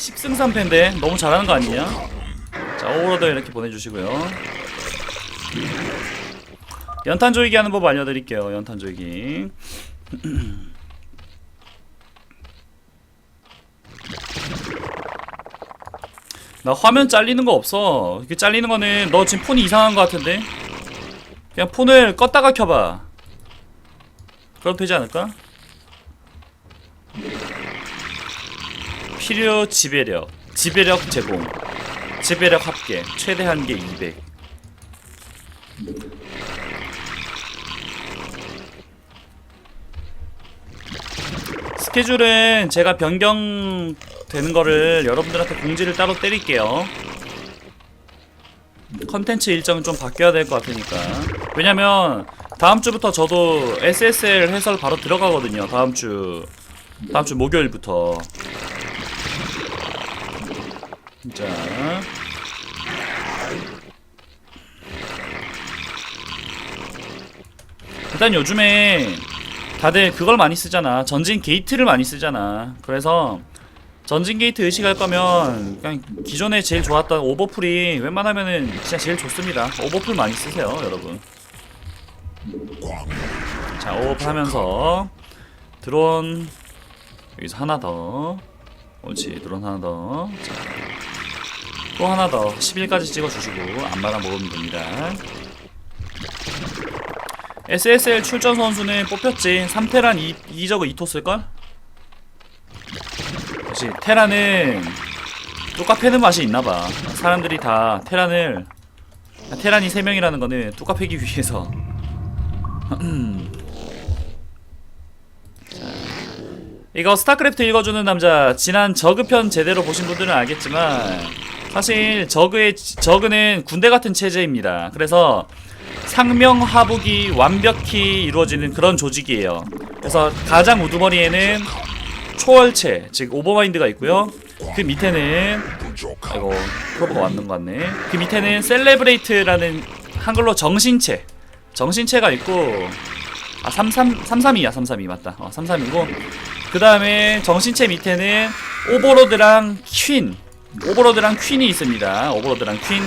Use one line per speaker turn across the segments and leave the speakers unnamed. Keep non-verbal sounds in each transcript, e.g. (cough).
10승 3패인데 너무 잘하는 거 아니냐? 자 오버로드 이렇게 보내주시고요. 연탄 조이기 하는 법 알려드릴게요 연탄 조이기. (clears throat) 나 화면 잘리는 거 없어. 이렇게 잘리는 거는 너 지금 폰이 이상한 거 같은데? 그냥 폰을 껐다가 켜봐. 그럼 되지 않을까? 필요 지배력 지배력 제공 지배력 합계 최대 한계 200 스케줄은 제가 변경되는 거를 여러분들한테 공지를 따로 때릴게요. 컨텐츠 일정은 좀 바뀌어야 될 것 같으니까. 왜냐면 다음 주부터 저도 SSL 해설 바로 들어가거든요. 다음 주 다음 주 목요일부터 자 일단 요즘에 다들 그걸 많이 쓰잖아. 전진 게이트를 많이 쓰잖아. 그래서 전진 게이트 의식할 거면 그냥 기존에 제일 좋았던 오버풀이 웬만하면은 진짜 제일 좋습니다. 오버풀 많이 쓰세요 여러분. 자 오버풀 하면서 드론 여기서 하나 더. 옳지 드론 하나 더 또 하나 더 11까지 찍어주시고 안마랑 먹으면 됩니다. SSL 출전 선수는 뽑혔지. 3테란 2, 2저그 2토 쓸걸? 역시 테란은 뚜까 패는 맛이 있나봐. 사람들이 다 테란을 테란이 3명이라는 거는 뚜까 패기 위해서. (clears throat) 자, 이거 스타크래프트 읽어주는 남자 지난 저그편 제대로 보신 분들은 알겠지만 사실 저그의 저그는 군대 같은 체제입니다 그래서 상명하복이 완벽히 이루어지는 그런 조직이에요. 그래서 가장 우두머리에는 초월체, 즉 오버마인드가 있고요. 그 밑에는 아이고 프로브가 왔는 것 같네. 그 밑에는 셀레브레이트라는 한글로 정신체, 정신체가 있고 아 33, 332야 332 맞다. 어 332고 그 다음에 정신체 밑에는 오버로드랑 퀸, 오버로드랑 퀸이 있습니다. 오버로드랑 퀸,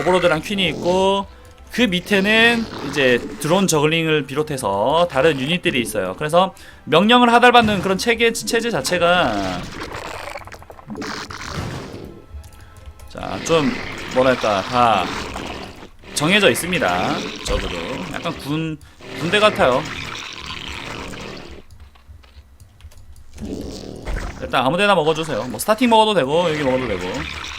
오버로드랑 퀸이 있고 그 밑에는 이제 드론 저글링을 비롯해서 다른 유닛들이 있어요. 그래서 명령을 하달받는 그런 체계 체제 자체가 자 좀 뭐랄까 다 정해져 있습니다. 적어도 약간 군 군대 같아요. 일단 아무데나 먹어주세요. 뭐 스타팅 먹어도 되고 여기 먹어도 되고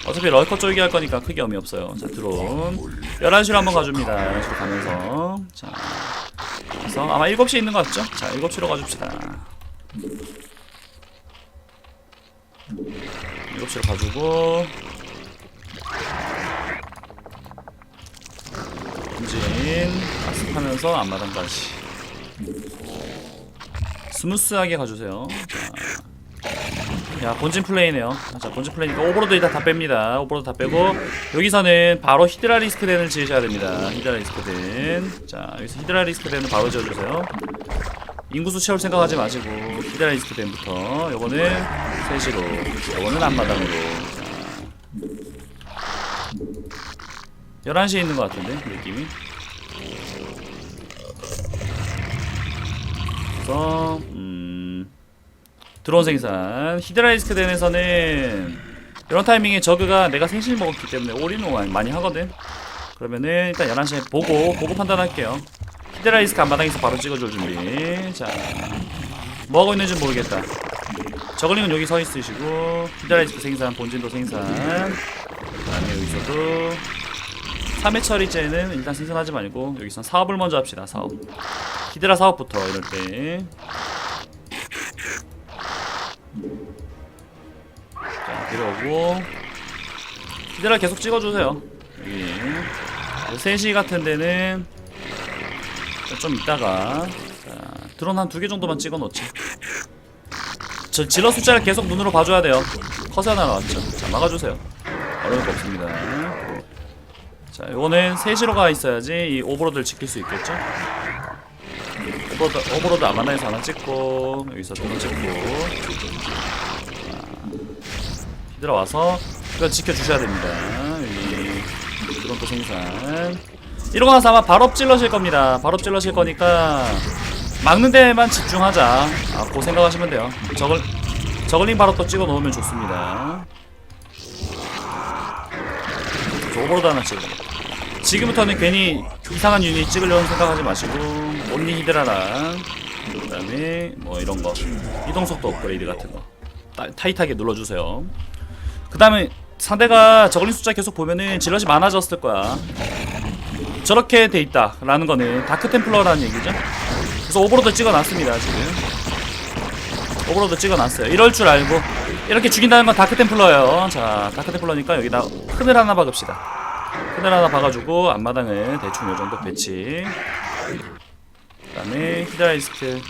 어차피 럴커 쫄기 할 거니까 크게 의미 없어요. 자 드론 11시로 한번 가줍니다. 11시로 가면서 자 그래서 아마 7시에 있는 것 같죠? 자 7시로 가줍시다. 7시로 가주고 엔진 악습하면서 앞마당까지 스무스하게 가주세요. 자. 야 본진 플레이네요. 자 본진 플레이니까 오버로드 일단 다 뺍니다. 오버로드 다 빼고 여기서는 바로 히드라 리스크덴을 지으셔야 됩니다. 히드라 리스크덴 자 여기서 히드라 리스크덴을 바로 지어주세요. 인구수 채울 생각하지 마시고 히드라 리스크덴부터 요거는 3시로 요거는 앞마당으로. 자 11시에 있는 것 같은데 느낌이? 그래서 음 드론 생산. 히드라이스크 덴에서는 이런 타이밍에 저그가 내가 생실 먹었기 때문에 올인원 많이 하거든. 그러면은 일단 11시에 보고 보고 판단할게요. 히드라이스크 앞마당에서 바로 찍어줄 준비. 자 뭐하고 있는지 모르겠다. 저글링은 여기 서 있으시고 히드라이스크 생산 본진도 생산. 그 다음에 여기서도 3회 처리제는 일단 생산하지 말고 여기서 사업을 먼저 합시다 사업. 히드라 사업부터 이럴 때 들어오고 히드라 계속 찍어주세요. 여기 3시 같은 데는 좀 이따가 자, 드론 한 두 개 정도만 찍어 놓자. 저 질러 숫자를 계속 눈으로 봐줘야 돼요. 커서 하나 나왔죠. 자 막아주세요. 어려울 거 없습니다. 자 요거는 3시로 가 있어야지 이 오버로드를 지킬 수 있겠죠? 오버로드, 오버로드 아마나에서 하나 찍고 여기서 드론 찍고 들어와서 이거 지켜주셔야 됩니다. 이런 또 생산. 이러고 나서 아마 발업 찔러실 겁니다. 발업 찔러실 거니까 막는 데만 집중하자. 아, 그 생각하시면 돼요. 저걸 저글링 바로 또 찍어 놓으면 좋습니다. 저 오버로드 하나 찍어. 지금부터는 괜히 이상한 유닛 찍으려는 생각하지 마시고 온리 히드라랑 그다음에 뭐 이런 거 이동 속도 업그레이드 같은 거 따, 타이트하게 눌러주세요. 그 다음에 상대가 저글링 숫자 계속 보면은 질럿이 많아졌을 거야. 저렇게 돼 있다 라는 거는 다크 템플러라는 얘기죠. 그래서 오버로드 찍어놨습니다 지금. 오버로드 찍어놨어요. 이럴 줄 알고 이렇게 죽인다는 건 다크 템플러예요. 자, 다크 템플러니까 여기다 큰을 하나 박읍시다. 큰을 하나 박아주고 앞마당을 대충 요 정도 배치. 그 다음에 히드라이스크.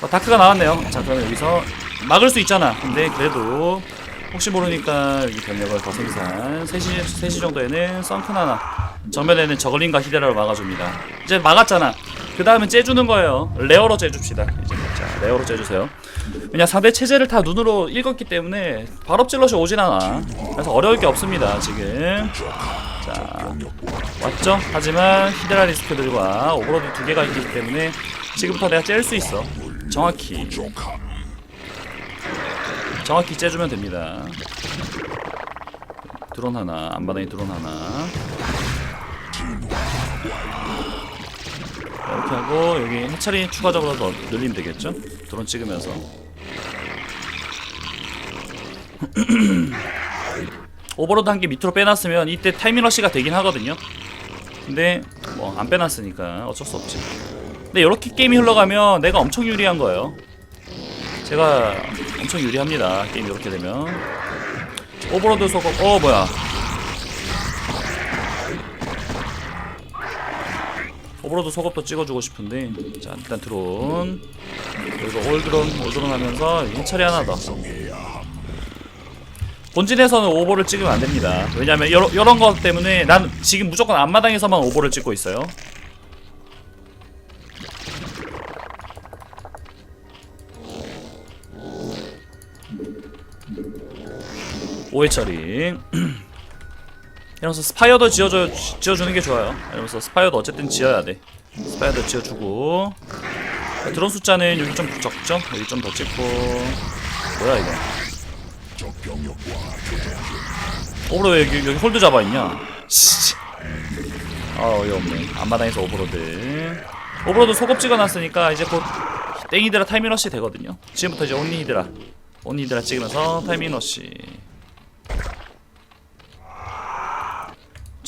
어, 다크가 나왔네요. 자, 그러면 여기서 막을 수 있잖아. 근데 그래도 혹시 모르니까 여기 병력을 더 생산. 3시, 3시 정도에는 썬큰 하나. 정면에는 저글링과 히데라를 막아줍니다. 이제 막았잖아. 그 다음에 째주는 거예요. 레어로 째줍시다. 이제 자, 레어로 째주세요. 왜냐 상대 체제를 다 눈으로 읽었기 때문에 바로 찔러시 오진 않아. 그래서 어려울 게 없습니다. 지금. 자, 왔죠? 하지만 히데라 리스크들과 오버로드 두 개가 있기 때문에 지금부터 내가 째릴 수 있어. 정확히. 정확히 째주면 됩니다. 드론 하나, 앞마당에 드론 하나. 자, 이렇게 하고 여기 해처리 추가적으로 더 늘리면 되겠죠? 드론 찍으면서. (clears throat) 오버로드 한 개 밑으로 빼놨으면 이때 타이밍러시가 되긴 하거든요. 근데 뭐 안 빼놨으니까 어쩔 수 없지. 근데 이렇게 게임이 흘러가면 내가 엄청 유리한 거예요. 제가 엄청 유리합니다. 게임 이렇게 되면. 오버로드 소금 어 뭐야? 오버로드 속업도 찍어주고 싶은데 자 일단 드론 그리고 올드론 올드론 하면서 해처리 하나 더 본진에서는 오버를 찍으면 안 됩니다 왜냐면 여러, 이런 것 때문에 난 지금 무조건 앞마당에서만 오버를 찍고 있어요 오해 처리 (clears throat) 이러면서 스파이어도 지어줘, 지어주는 게 좋아요. 이러면서 스파이어도 어쨌든 지어야 돼. 스파이어도 지어주고. 자, 드론 숫자는 여기 좀 적죠? 여기 좀 더 찍고. 뭐야, 이거. 왜 여기, 여기 홀드 잡아있냐? 씨. 아, 어이없네. 앞마당에서 오버로드. 오버로드 소급 찍어놨으니까 이제 곧 땡이드라 타이밍러시 되거든요. 지금부터 이제 온리히드라. 온리히드라 찍으면서 타이밍러시.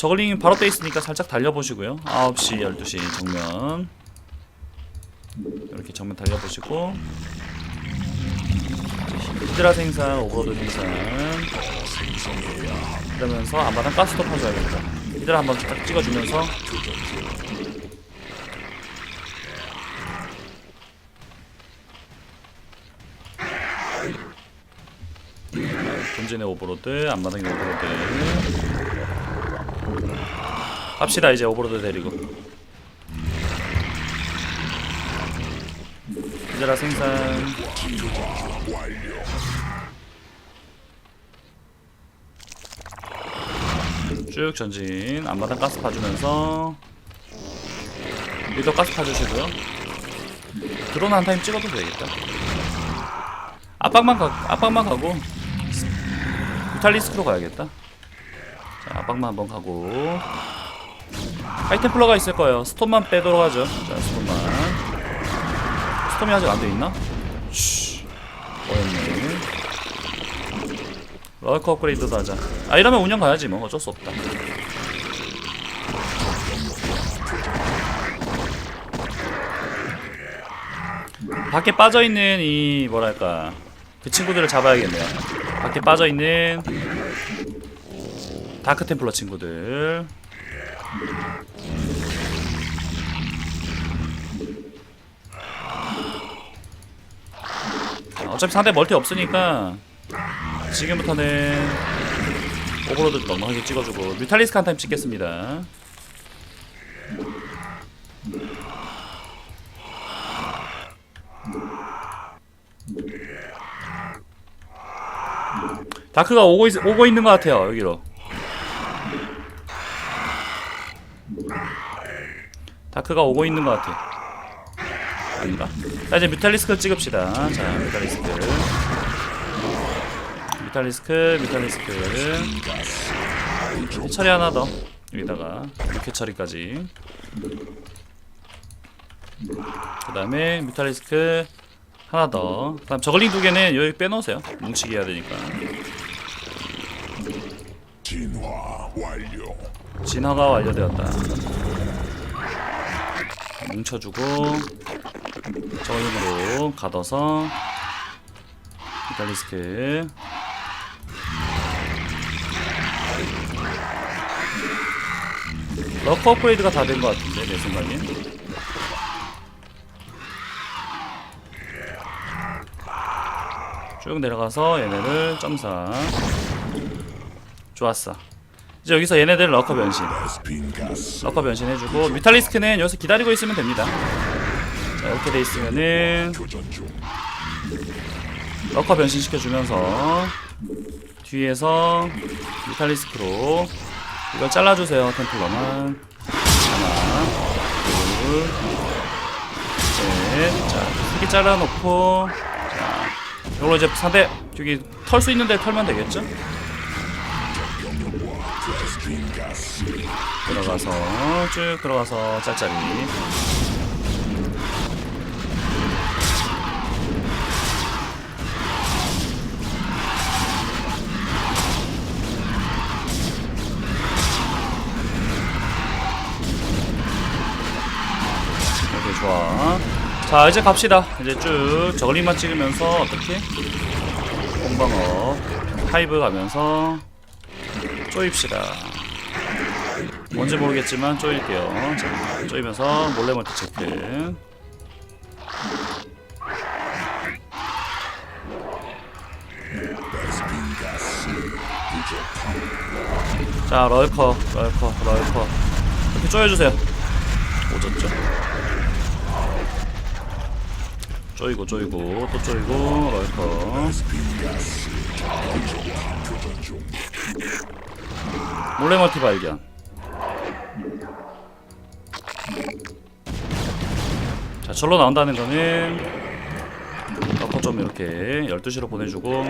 저글링 바로 돼 있으니까 살짝 달려보시고요. 9시, 12시 정면. 이렇게 정면 달려보시고. 히드라 생산, 오버로드 생산. 그러면서 앞마당 가스도 파줘야겠다. 히드라 한번 딱 찍어주면서. 본진의 오버로드, 앞마당의 오버로드 합시다 이제 오버로드 데리고. 이제라 생산. 쭉 전진. 앞마당 가스 파주면서. 리더 가스 파주시고요. 드론 한 타임 찍어도 되겠다. 압박만 가 압박만 가고. 뮤탈리스크로 가야겠다. 자 압박만 한번 가고 하이템플러가 있을 거예요. 스톰만 빼도록 하죠. 자, 스톰만. 스톰이 아직 안 돼 있나? 쉬. 어였네. 럴커 업그레이드도 하자. 아, 이러면 운영 가야지, 뭐. 어쩔 수 없다. 밖에 빠져있는 이, 뭐랄까. 그 친구들을 잡아야겠네요. 밖에 빠져있는 다크 템플러 친구들. 어차피 상대 멀티 없으니까 지금부터는 오버로드 넉넉하게 찍어주고 뮤탈리스크 한 타임 찍겠습니다. 다크가 오고 있, 오고 있는 것 같아요 여기로 다크가 오고 있는 것 같아 아닌가? 자 이제 뮤탈리스크 찍읍시다 자 뮤탈리스크 뮤탈리스크 뮤탈리스크 해처리 하나 더 여기다가 이렇게 처리까지 그 다음에 뮤탈리스크 하나 더. 그 다음 저글링 두 개는 여기 빼놓으세요. 뭉치기 해야 되니까.
진화 완료.
진화가 완료되었다. 뭉쳐주고 저글링으로 가둬서 뮤탈리스크. 러커 업그레이드가 다 된 것 같은데 내 생각엔. 쭉 내려가서 얘네를 점사 좋았어 이제 여기서 얘네들 러커 변신. 러커 변신 해주고 뮤탈리스크는 여기서 기다리고 있으면 됩니다 자 이렇게 돼 있으면은. 러커 변신 시켜주면서 뒤에서 뮤탈리스크로 이걸 잘라주세요 템플러만 하나 둘셋자 크게 잘라놓고 자 이걸로 이제 상대 여기 털 수 있는데 털면 되겠죠? 들어가서 쭉 들어가서 짤짤이. 오케이 좋아. 자 이제 갑시다. 이제 쭉 저글링만 찍으면서 어떻게? 공방어 하이브 가면서 쪼입시다 뭔지 모르겠지만 쪼일게요. 자, 쪼이면서 몰래 멀티 체크. 자, 럴커, 럴커, 럴커. 이렇게 쪼여주세요. 오졌죠? 쪼이고, 쪼이고, 또 쪼이고, 럴커. 몰래 멀티 발견. 자, 절로 나온다는 거는 럴커 좀 이렇게 12시로 보내주고.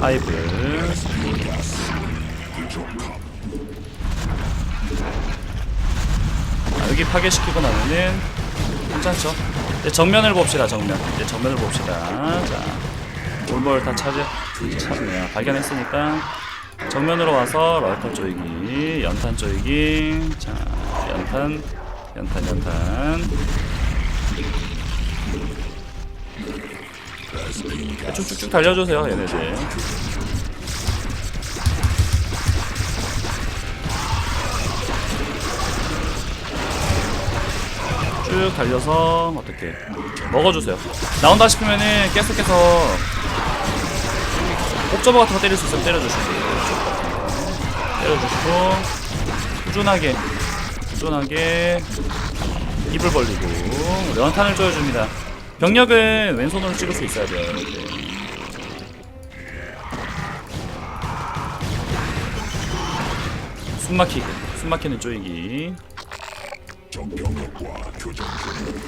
하이브 아, 여기 파괴시키고 나면은 괜찮죠? 이제 정면을 봅시다 정면. 이제 정면을 봅시다. 자 올볼 다 찾아 찾네요. 발견했으니까 정면으로 와서 럴커 조이기 연탄 조이기 자 연탄 연탄 연탄. 대충 쭉쭉 달려주세요 얘네들. 쭉 달려서 어떻게 먹어주세요. 나온다 싶으면은 계속해서 옵저버 같은 거 때릴 수 있으면 때려주시고 때려주시고 꾸준하게 꾸준하게 입을 벌리고 연탄을 쪼여줍니다. 병력은 왼손으로 찍을 수 있어야 돼요. 여러분들. 숨막히기 숨막히는 쪼이기
적병력과 교전 중.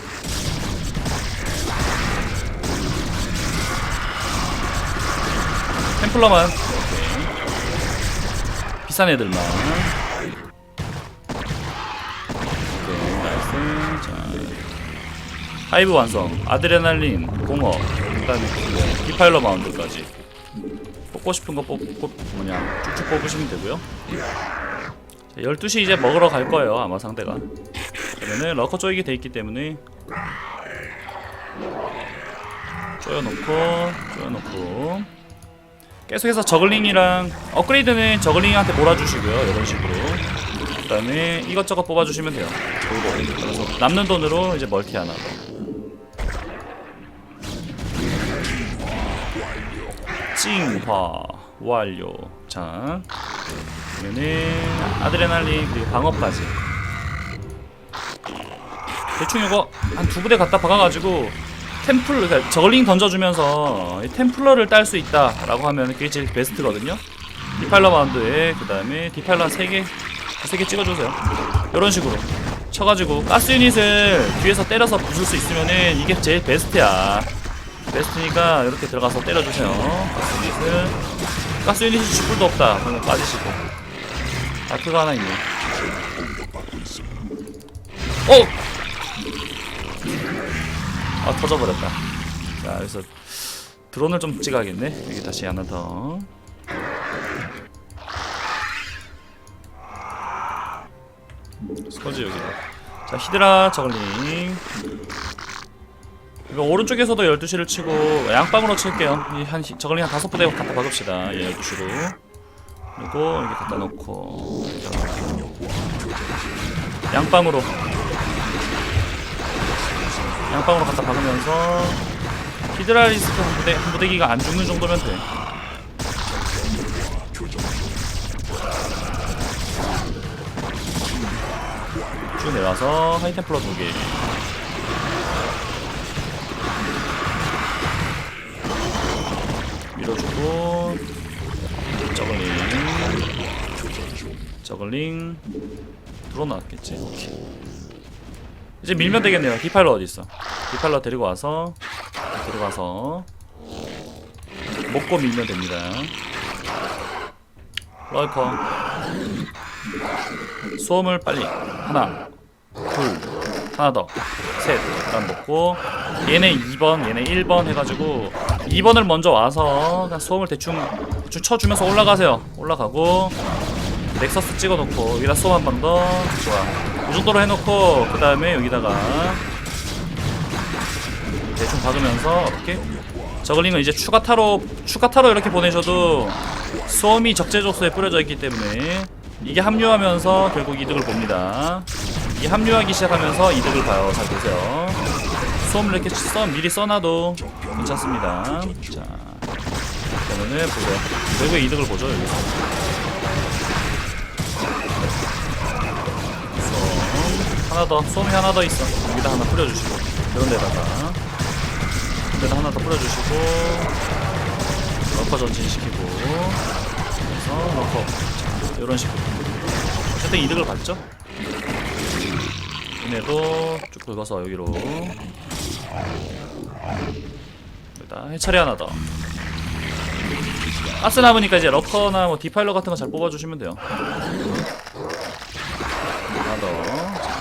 템플러만. 비싼 애들만. 오케이 나이스 자 하이브 완성. 아드레날린 공업 그다음에 뭐 디파일러 마운드까지. 뽑고 싶은 거 뽑고 뭐냐 쭉쭉 뽑으시면 되고요. 자, 12시 이제 먹으러 갈 거예요 아마 상대가. 그러면은 러커 쪼이기 돼 있기 때문에 쪼여놓고 쪼여놓고 계속해서 저글링이랑 업그레이드는 저글링한테 몰아주시고요 이런 식으로. 그 다음에 이것저것 뽑아주시면 돼요. 골고루. 그래서 남는 돈으로 이제 멀티 하나. 더 찡화 완료. 자 그러면은 아드레날린 그리고 방어까지. 대충 이거 한 두 부대 갖다 박아가지고 템플 그러니까 저글링 던져주면서 이 템플러를 딸 수 있다라고 하면 그게 제일 베스트거든요. 디파일러 마운드에 그 다음에 한 3개 3개 찍어주세요. 이런 식으로 쳐가지고 가스 유닛을 뒤에서 때려서 부술 수 있으면은 이게 제일 베스트야. 베스트니까 이렇게 들어가서 때려주세요. 가스 유닛을 가스 유닛이 죽을도 없다. 그러면 빠지시고 다크가 하나 있네. 어! 아 터져버렸다. 자 그래서 드론을 좀 찍어야겠네. 여기 다시 하나 더. 스커지 여기다. 자 히드라 저글링. 이거 오른쪽에서도 12시를 치고 양방으로 칠게요. 이한 히- 저글링 한 다섯 부대 갖다 박읍시다. 이 12시로. 그리고 여기 갖다 놓고 양방으로 양방으로 갖다 박으면서 히드라리스크 한 부대 한 부대기가 안 죽는 정도면 돼. 쭉 내려와서 하이템플러 두 개. 밀어주고 저글링 저글링 나왔겠지 오케이. 이제 밀면 되겠네요. 디파일러 어디 있어? 디파일러 데리고 와서 와서. 먹고 밀면 됩니다. 럴커. 소음을 빨리. 하나 둘 하나 더셋. 그다음 먹고. 얘네 2번 얘네 1번 해가지고 2번을 먼저 와서 그냥 소음을 대충 대충 쳐주면서 올라가세요. 올라가고. 넥서스 찍어놓고 여기다 소음 한번 더. 좋아 이 정도로 해놓고 그 다음에 여기다가 대충 박으면서 어떻게 저글링은 이제 추가 타로 추가 타로 이렇게 보내셔도 소음이 적재적소에 뿌려져 있기 때문에 이게 합류하면서 결국 이득을 봅니다. 이 합류하기 시작하면서 이득을 봐요. 잘 보세요. 소음을 이렇게 써 미리 써놔도 괜찮습니다. 자, 그러면은 보세요. 결국에 이득을 보죠 여기서. 하나 더 소음이 하나 더 있어. 여기다 하나 뿌려주시고. 이런 데다가. 여기다 하나 더 뿌려주시고. 러커 전진시키고. 그래서 러커. 자, 이런 식으로. 어쨌든 이득을 봤죠? 얘네도 쭉 긁어서 여기로. 여기다 해처리 하나 더. 가스 남으니까 이제 러커나 뭐 디파일러 같은 거 잘 뽑아주시면 돼요. 하나 더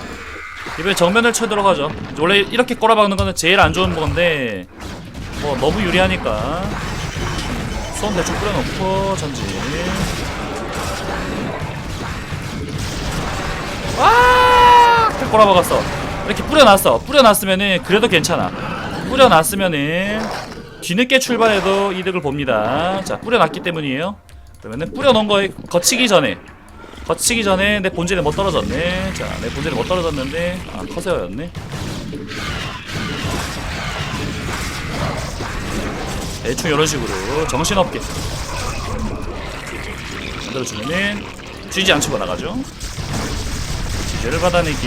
이번에 정면을 쳐 들어가죠. 원래 이렇게 꼬라박는 거는 제일 안 좋은 건데 뭐 너무 유리하니까. 소음 대충 뿌려놓고 전진. 와 꼬라박았어. 이렇게 뿌려놨어. 뿌려놨으면은 그래도 괜찮아. 뿌려놨으면은 뒤늦게 출발해도 이득을 봅니다. 자 뿌려놨기 때문이에요. 그러면은 뿌려놓은 거에 거치기 전에 거치기 전에 내 본진에 못 떨어졌네. 자 내 본진에 못 떨어졌는데 아 커세어였네. 대충 이런 식으로 정신없게. 만들어주면은 쥐지 않치고 나가죠. 지지를 받아내기